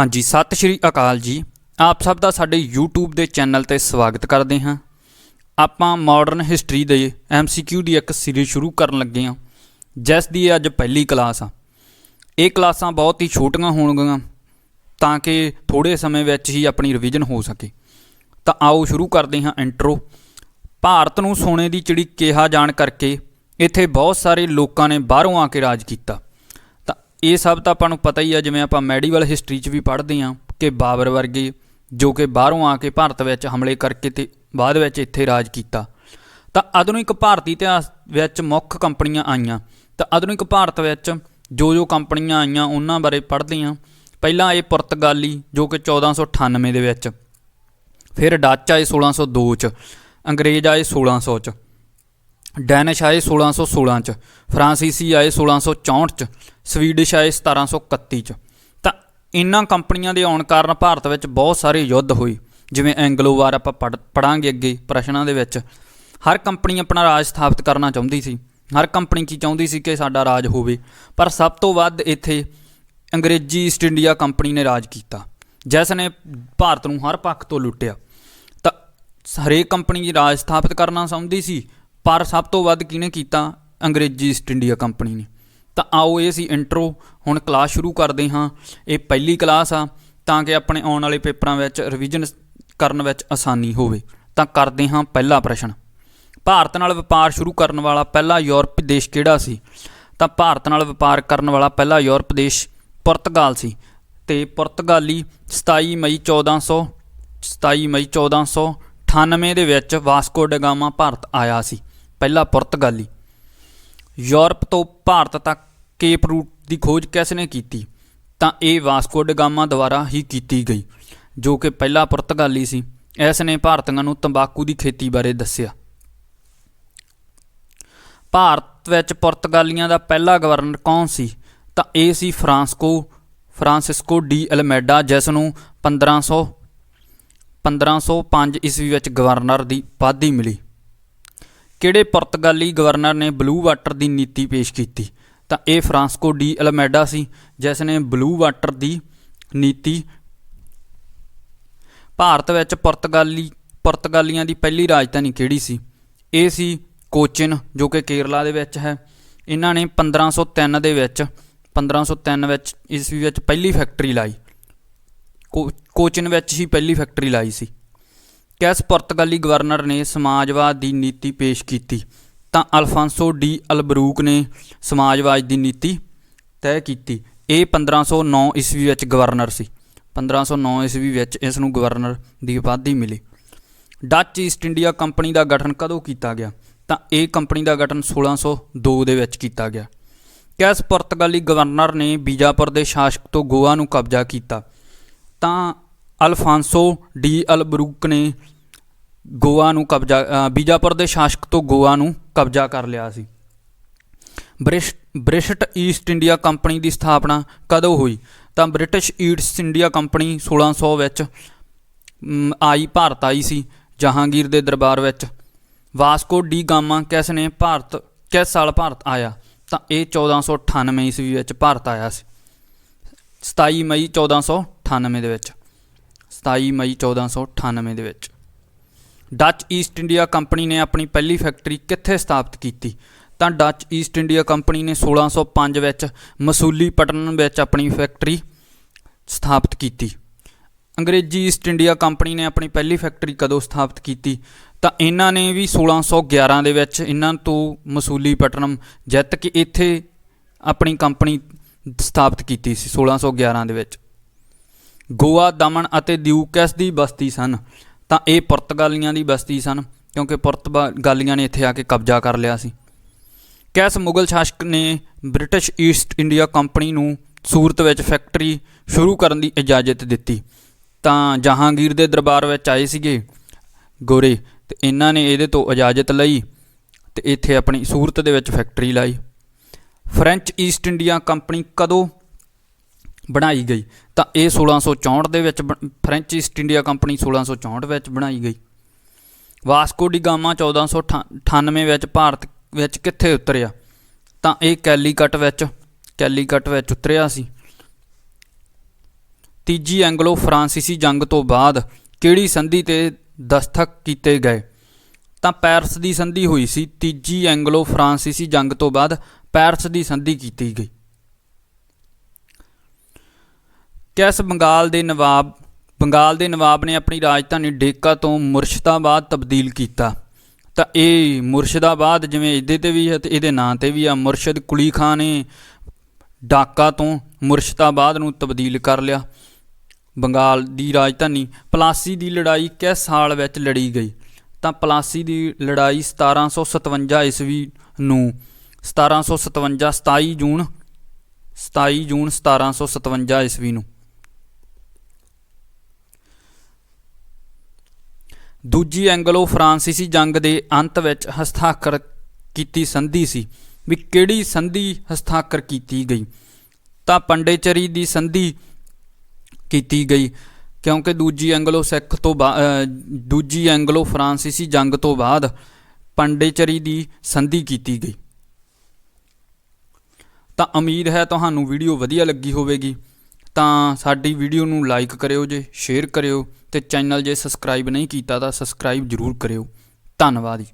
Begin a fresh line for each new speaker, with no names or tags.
ਹਾਂਜੀ, ਸਤਿ ਸ਼੍ਰੀ ਅਕਾਲ ਜੀ। ਆਪ ਸਭ ਦਾ ਸਾਡੇ YouTube ਦੇ ਚੈਨਲ ਤੇ ਸਵਾਗਤ ਕਰਦੇ ਹਾਂ। ਆਪਾਂ ਮਾਡਰਨ ਹਿਸਟਰੀ ਦੇ MCQ ਦੀ ਇੱਕ ਸੀਰੀਜ਼ ਸ਼ੁਰੂ ਕਰਨ ਲੱਗੇ ਹਾਂ, ਜਿਸ ਦੀ ਅੱਜ ਪਹਿਲੀ ਕਲਾਸ ਆ। ਇਹ ਕਲਾਸਾਂ ਬਹੁਤ ਹੀ ਛੋਟੀਆਂ ਹੋਣਗੀਆਂ, ਤਾਂ ਕਿ ਥੋੜੇ ਸਮੇਂ ਵਿੱਚ ਹੀ ਆਪਣੀ ਰਿਵੀਜ਼ਨ ਹੋ ਸਕੇ। ਤਾਂ ਆਓ ਸ਼ੁਰੂ ਕਰਦੇ ਹਾਂ ਇੰਟਰੋ ਭਾਰਤ ਨੂੰ ਸੋਨੇ ਦੀ ਚਿੜੀ ਕਿਹਾ ਜਾਣ ਕਰਕੇ ਇੱਥੇ ਬਹੁਤ ਸਾਰੇ ਲੋਕਾਂ ਨੇ ਬਾਹਰੋਂ ਆ ਕੇ ਰਾਜ ਕੀਤਾ। ਇਹ ਸਭ ਤਾਂ ਆਪਾਂ ਨੂੰ ਪਤਾ ਹੀ ਆ, ਜਿਵੇਂ ਆਪਾਂ ਮੈਡੀਵਲ ਹਿਸਟਰੀ 'ਚ ਵੀ ਪੜ੍ਹਦੇ ਹਾਂ ਕਿ ਬਾਬਰ ਵਰਗੇ ਜੋ ਕਿ ਬਾਹਰੋਂ ਆ ਕੇ ਭਾਰਤ ਵਿੱਚ ਹਮਲੇ ਕਰਕੇ ਤੇ ਬਾਅਦ ਵਿੱਚ ਇੱਥੇ ਰਾਜ ਕੀਤਾ। ਤਾਂ ਆਧੁਨਿਕ ਭਾਰਤੀ ਇਤਿਹਾਸ ਵਿੱਚ ਮੁੱਖ ਕੰਪਨੀਆਂ ਆਈਆਂ। ਤਾਂ ਆਧੁਨਿਕ ਭਾਰਤ ਵਿੱਚ ਜੋ ਜੋ ਕੰਪਨੀਆਂ ਆਈਆਂ, ਉਹਨਾਂ ਬਾਰੇ ਪੜ੍ਹਦੇ ਹਾਂ। ਪਹਿਲਾਂ ਇਹ ਪੁਰਤਗਾਲੀ ਜੋ ਕਿ 1498 ਦੇ ਵਿੱਚ, ਫਿਰ ਡੱਚ ਆਏ 1602 ਚ, ਅੰਗਰੇਜ਼ ਆਏ 1600 ਚ, ਡੈਨਿਸ਼ ਆਏ 1616 ਚ, ਫਰਾਂਸੀਸੀ ਆਏ 1664 ਚ ਸਵੀਡਿਸ਼ ਆਏ 1731 ਚ। ਤਾਂ ਇਨ੍ਹਾਂ ਕੰਪਨੀਆਂ ਦੇ ਆਉਣ ਕਾਰਨ ਭਾਰਤ ਵਿੱਚ ਬਹੁਤ ਸਾਰੇ ਯੁੱਧ ਹੋਏ। ਜਿਵੇਂ ਐਂਗਲੋ ਵਾਰ ਆਪਾਂ ਪੜਾਂਗੇ ਅੱਗੇ ਪ੍ਰਸ਼ਨਾਂ ਦੇ ਵਿੱਚ। ਹਰ ਕੰਪਨੀ ਆਪਣਾ ਰਾਜ ਸਥਾਪਿਤ ਕਰਨਾ ਚਾਹੁੰਦੀ ਸੀ। ਹਰ ਕੰਪਨੀ ਕੀ ਚਾਹੁੰਦੀ ਸੀ ਕਿ ਸਾਡਾ ਰਾਜ ਹੋਵੇ। ਪਰ ਸਭ ਤੋਂ ਵੱਧ ਇੱਥੇ ਅੰਗਰੇਜ਼ੀ ਈਸਟ ਇੰਡੀਆ ਕੰਪਨੀ ਨੇ ਰਾਜ ਕੀਤਾ। ਜਿਸ ਨੇ ਭਾਰਤ ਨੂੰ ਹਰ ਪੱਖ ਤੋਂ ਲੁੱਟਿਆ। ਤਾਂ ਹਰੇਕ ਕੰਪਨੀ ਰਾਜ ਸਥਾਪਿਤ ਕਰਨਾ ਚਾਹੁੰਦੀ ਸੀ। ਪਰ ਸਭ ਤੋਂ ਵੱਧ ਕਿਹਨੇ ਕੀਤਾ? ਅੰਗਰੇਜ਼ੀ ਈਸਟ ਇੰਡੀਆ ਕੰਪਨੀ ਨੇ। ਤਾਂ ਆਓ ਇਹ ਸੀ ਇੰਟਰੋ ਹੁਣ ਕਲਾਸ ਸ਼ੁਰੂ ਕਰਦੇ ਹਾਂ। ਇਹ ਪਹਿਲੀ ਕਲਾਸ ਆ, ਤਾਂ ਕਿ ਆਪਣੇ ਆਉਣ ਵਾਲੇ ਪੇਪਰਾਂ ਵਿੱਚ ਰਿਵੀਜ਼ਨ ਕਰਨ ਵਿੱਚ ਆਸਾਨੀ ਹੋਵੇ। ਤਾਂ ਕਰਦੇ ਹਾਂ ਪਹਿਲਾ ਪ੍ਰਸ਼ਨ। ਭਾਰਤ ਨਾਲ ਵਪਾਰ ਸ਼ੁਰੂ ਕਰਨ ਵਾਲਾ ਪਹਿਲਾ ਯੂਰਪ ਦੇਸ਼ ਕਿਹੜਾ ਸੀ? ਤਾਂ ਭਾਰਤ ਨਾਲ ਵਪਾਰ ਕਰਨ ਵਾਲਾ ਪਹਿਲਾ ਯੂਰਪ ਦੇਸ਼ ਪੁਰਤਗਾਲ ਸੀ। ਤੇ ਪੁਰਤਗਾਲੀ 27 ਮਈ 1400 27 ਮਈ 1498 ਦੇ ਵਿੱਚ ਵਾਸਕੋ ਡਾ ਗਾਮਾ ਭਾਰਤ ਆਇਆ ਸੀ। ਪਹਿਲਾ ਪੁਰਤਗਾਲੀ। ਯੂਰਪ ਤੋਂ ਭਾਰਤ ਤੱਕ ਕੇਪ ਰੂਟ ਦੀ ਖੋਜ ਕਿਸ ਨੇ ਕੀਤੀ? ਤਾਂ ਇਹ ਵਾਸਕੋ ਡ ਗਾਮਾ ਦੁਆਰਾ ਹੀ ਕੀਤੀ ਗਈ, ਜੋ ਕਿ ਪਹਿਲਾ ਪੁਰਤਗਾਲੀ ਸੀ। ਇਸ ਨੇ ਭਾਰਤੀਆਂ ਨੂੰ ਤੰਬਾਕੂ ਦੀ ਖੇਤੀ ਬਾਰੇ ਦੱਸਿਆ। ਭਾਰਤ ਵਿੱਚ ਪੁਰਤਗਾਲੀਆਂ ਦਾ ਪਹਿਲਾ ਗਵਰਨਰ ਕੌਣ ਸੀ? ਤਾਂ ਇਹ ਸੀ ਫਰਾਂਸਕੋ, ਫਰਾਂਸਿਸਕੋ ਡੀ ਅਲਮੇਡਾ, ਜਿਸ ਨੂੰ 1500 1505 ਈਸਵੀ ਵਿੱਚ ਗਵਰਨਰ ਦੀ ਉਪਾਧੀ ਮਿਲੀ। ਕਿਹੜੇ ਪੁਰਤਗਾਲੀ ਗਵਰਨਰ ਨੇ ਬਲੂ ਵਾਟਰ ਦੀ ਨੀਤੀ ਪੇਸ਼ ਕੀਤੀ? ਤਾਂ ਇਹ ਫਰਾਂਸਕੋ ਡੀ ਅਲਮੇਡਾ ਸੀ, ਜਿਸ ਨੇ ਬਲੂ ਵਾਟਰ ਦੀ ਨੀਤੀ ਭਾਰਤ ਵਿੱਚ ਪੁਰਤਗਾਲੀ, ਪੁਰਤਗਾਲੀਆਂ ਦੀ ਪਹਿਲੀ ਰਾਜਧਾਨੀ ਕਿਹੜੀ ਸੀ? ਇਹ ਸੀ ਕੋਚਿਨ, ਜੋ ਕਿ ਕੇਰਲਾ ਦੇ ਵਿੱਚ ਹੈ। ਇਹਨਾਂ ਨੇ 1503 ਦੇ ਵਿੱਚ 1503 ਵਿੱਚ ਈਸਵੀ ਵਿੱਚ ਪਹਿਲੀ ਫੈਕਟਰੀ ਲਾਈ। ਕੋਚਿਨ ਵਿੱਚ ਹੀ ਪਹਿਲੀ ਫੈਕਟਰੀ ਲਾਈ ਸੀ। ਕੈਸ ਪੁਰਤਗਾਲੀ ਗਵਰਨਰ ਨੇ ਸਮਾਜਵਾਦ ਦੀ ਨੀਤੀ ਪੇਸ਼ ਕੀਤੀ। ਤਾਂ ਅਲਫਾਂਸੋ ਡੀ ਅਲਬਰੂਕ ਨੇ ਸਮਾਜਵਾਦ ਦੀ ਨੀਤੀ ਤੈਅ ਕੀਤੀ। ਇਹ 1509 ਈਸਵੀ ਵਿੱਚ ਗਵਰਨਰ ਸੀ। 1509 ਈਸਵੀ ਵਿੱਚ ਇਸ ਨੂੰ ਗਵਰਨਰ ਦੀ ਉਪਾਧੀ ਮਿਲੀ। ਡੱਚ ਈਸਟ ਇੰਡੀਆ ਕੰਪਨੀ ਦਾ ਗਠਨ ਕਦੋਂ ਕੀਤਾ ਗਿਆ? ਤਾਂ ਇਹ ਕੰਪਨੀ ਦਾ ਗਠਨ 1602 ਦੇ ਵਿੱਚ ਕੀਤਾ ਗਿਆ। ਕੈਸ ਪੁਰਤਗਾਲੀ ਗਵਰਨਰ ਨੇ ਬੀਜਾਪੁਰ ਦੇ ਸ਼ਾਸਕ ਤੋਂ ਗੋਆ ਨੂੰ ਕਬਜ਼ਾ ਕੀਤਾ। ਤਾਂ ਅਲਫਾਂਸੋ ਡੀ ਅਲਬਰੂਕ ਨੇ ਗੋਆ ਨੂੰ ਕਬਜ਼ਾ ਬੀਜਾਪੁਰ ਦੇ ਸ਼ਾਸਕ ਤੋਂ ਗੋਆ ਨੂੰ ਕਬਜ਼ਾ ਕਰ ਲਿਆ ਸੀ। ਬ੍ਰਿਸ਼, ਬ੍ਰਿਸ਼ਟ ਈਸਟ ਇੰਡੀਆ ਕੰਪਨੀ ਦੀ ਸਥਾਪਨਾ ਕਦੋਂ ਹੋਈ? ਤਾਂ ਬ੍ਰਿਟਿਸ਼ ਈਸਟ ਇੰਡੀਆ ਕੰਪਨੀ 1600 ਵਿੱਚ ਆਈ ਭਾਰਤ ਆਈ ਸੀ, ਜਹਾਂਗੀਰ ਦੇ ਦਰਬਾਰ ਵਿੱਚ। ਵਾਸਕੋ ਡੀ ਗਾਮਾ ਕਿਸ ਨੇ ਭਾਰਤ, ਕਿਸ ਸਾਲ ਭਾਰਤ ਆਇਆ? ਤਾਂ ਇਹ 1498 ਈਸਵੀ ਵਿੱਚ ਭਾਰਤ ਆਇਆ ਸੀ। 27 ਮਈ 1498 ਦੇ ਵਿੱਚ। 27 ਮਈ 1498 ਦੇ ਵਿੱਚ। ਡੱਚ ਈਸਟ ਇੰਡੀਆ ਕੰਪਨੀ ਨੇ ਆਪਣੀ ਪਹਿਲੀ ਫੈਕਟਰੀ ਕਿੱਥੇ ਸਥਾਪਿਤ ਕੀਤੀ? ਤਾਂ ਡੱਚ ਈਸਟ ਇੰਡੀਆ ਕੰਪਨੀ ਨੇ 1605 ਵਿੱਚ ਮਸੂਲੀਪਟਨਮ ਵਿੱਚ ਆਪਣੀ ਫੈਕਟਰੀ ਸਥਾਪਿਤ ਕੀਤੀ। ਅੰਗਰੇਜ਼ੀ ਈਸਟ ਇੰਡੀਆ ਕੰਪਨੀ ਨੇ ਆਪਣੀ ਪਹਿਲੀ ਫੈਕਟਰੀ ਕਦੋਂ ਸਥਾਪਿਤ ਕੀਤੀ? ਤਾਂ ਇਹਨਾਂ ਨੇ ਵੀ 1611 ਦੇ ਵਿੱਚ ਇਹਨਾਂ ਤੋਂ ਮਸੂਲੀਪਟਨਮ ਜਿੱਤ ਕੇ ਇੱਥੇ ਆਪਣੀ ਕੰਪਨੀ ਸਥਾਪਿਤ ਕੀਤੀ ਸੀ 1611 ਦੇ ਵਿੱਚ। ਗੋਆ, ਦਮਨ ਅਤੇ ਦਿਊ ਕਿਸ ਦੀ ਬਸਤੀ ਸਨ। ਤਾਂ ਇਹ ਪੁਰਤਗਾਲੀਆਂ ਦੀ ਬਸਤੀ ਸਨ, ਕਿਉਂਕਿ ਪੁਰਤਗਾਲੀਆਂ ਨੇ ਇੱਥੇ ਆ ਕੇ ਕਬਜ਼ਾ ਕਰ ਲਿਆ ਸੀ। ਕੈਸ ਮੁਗਲ ਸ਼ਾਸਕ ਨੇ ਬ੍ਰਿਟਿਸ਼ ਈਸਟ ਇੰਡੀਆ ਕੰਪਨੀ ਨੂੰ ਸੂਰਤ ਵਿੱਚ ਫੈਕਟਰੀ ਸ਼ੁਰੂ ਕਰਨ ਦੀ ਇਜਾਜ਼ਤ ਦਿੱਤੀ। ਤਾਂ ਜਹਾਂਗੀਰ ਦੇ ਦਰਬਾਰ ਵਿੱਚ ਆਏ ਸੀਗੇ ਗੋਰੇ ਤੇ ਇਹਨਾਂ ਨੇ ਇਹਦੇ ਤੋਂ ਇਜਾਜ਼ਤ ਲਈ ਤੇ ਇੱਥੇ ਆਪਣੀ ਸੂਰਤ ਦੇ ਵਿੱਚ ਫੈਕਟਰੀ ਲਾਈ। ਫ੍ਰੈਂਚ ਈਸਟ ਇੰਡੀਆ ਕੰਪਨੀ ਕਦੋਂ ਬਣਾਈ ਗਈ। ਤਾਂ ਇਹ 1664 ਦੇ ਵਿੱਚ ਫ੍ਰੈਂਚ ਈਸਟ ਇੰਡੀਆ ਕੰਪਨੀ 1664 ਵਿੱਚ ਬਣਾਈ ਗਈ। ਵਾਸਕੋ ਡੀ ਗਾਮਾ 1498 ਵਿੱਚ ਭਾਰਤ ਵਿੱਚ ਕਿੱਥੇ ਉਤਰਿਆ? ਤਾਂ ਇਹ ਕੈਲੀਕਟ ਵਿੱਚ ਕੈਲੀਕਟ ਵਿੱਚ ਉਤਰਿਆ ਸੀ। ਤੀਜੀ ਐਂਗਲੋ ਫਰਾਂਸੀਸੀ ਜੰਗ ਤੋਂ ਬਾਅਦ ਕਿਹੜੀ ਸੰਧੀ ਤੇ ਦਸਤਖਤ ਕੀਤੇ ਗਏ? ਤਾਂ ਪੈਰਿਸ ਦੀ ਸੰਧੀ ਹੋਈ ਸੀ। ਤੀਜੀ ਐਂਗਲੋ ਫਰਾਂਸੀਸੀ ਜੰਗ ਤੋਂ ਬਾਅਦ ਪੈਰਿਸ ਦੀ ਸੰਧੀ ਕੀਤੀ ਗਈ। ਕਿਸ ਬੰਗਾਲ ਦੇ ਨਵਾਬ, ਬੰਗਾਲ ਦੇ ਨਵਾਬ ਨੇ ਆਪਣੀ ਰਾਜਧਾਨੀ ਡੇਕਾ ਤੋਂ ਮੁਰਸ਼ਿਦਾਬਾਦ ਤਬਦੀਲ ਕੀਤਾ। ਤਾਂ ਇਹ ਮੁਰਸ਼ਿਦਾਬਾਦ ਜਿਵੇਂ ਇਹਦੇ ਤੇ ਵੀ ਹੈ ਤੇ ਇਹਦੇ ਨਾਂ ਤੇ ਵੀ ਆ, ਮੁਰਸ਼ਿਦ ਕੁਲੀ ਖਾਨ ਨੇ ਡਾਕਾ ਤੋਂ ਮੁਰਸ਼ਿਦਾਬਾਦ ਨੂੰ ਤਬਦੀਲ ਕਰ ਲਿਆ। ਬੰਗਾਲ ਦੀ ਰਾਜਧਾਨੀ ਪਲਾਸੀ ਦੀ ਲੜਾਈ ਕਿਸ ਸਾਲ ਵਿੱਚ ਲੜੀ ਗਈ? ਤਾਂ ਪਲਾਸੀ ਦੀ ਲੜਾਈ 1757 ਈਸਵੀ ਨੂੰ 1757 27 ਜੂਨ 27 ਜੂਨ 1757 ਈਸਵੀ ਨੂੰ। ਦੂਜੀ ਐਂਗਲੋ ਫਰਾਂਸੀਸੀ ਜੰਗ ਦੇ ਅੰਤ ਵਿੱਚ ਹਸਤਾਖਰ ਕੀਤੀ ਸੰਧੀ ਸੀ ਵੀ ਕਿਹੜੀ ਸੰਧੀ ਹਸਤਾਖਰ ਕੀਤੀ ਗਈ। ਤਾਂ ਪੰਡੇਚਰੀ ਦੀ ਸੰਧੀ ਕੀਤੀ ਗਈ, ਕਿਉਂਕਿ ਦੂਜੀ ਐਂਗਲੋ ਸਿੱਖ ਤੋਂ ਬਾ- ਦੂਜੀ ਐਂਗਲੋ ਫਰਾਂਸੀਸੀ ਜੰਗ ਤੋਂ ਬਾਅਦ ਪੰਡੇਚਰੀ ਦੀ ਸੰਧੀ ਕੀਤੀ ਗਈ। ਤਾਂ ਉਮੀਦ ਹੈ ਤੁਹਾਨੂੰ ਵੀਡੀਓ ਵਧੀਆ ਲੱਗੀ ਹੋਵੇਗੀ। ਤਾਂ ਸਾਡੀ ਵੀਡੀਓ ਨੂੰ ਲਾਈਕ ਕਰਿਓ ਜੇ, ਸ਼ੇਅਰ ਕਰਿਓ। ਤੇ ਚੈਨਲ ਜੇ ਸਬਸਕ੍ਰਾਈਬ ਨਹੀਂ ਕੀਤਾ ਤਾਂ ਸਬਸਕ੍ਰਾਈਬ ਜ਼ਰੂਰ ਕਰਿਓ। ਧੰਨਵਾਦ ਜੀ।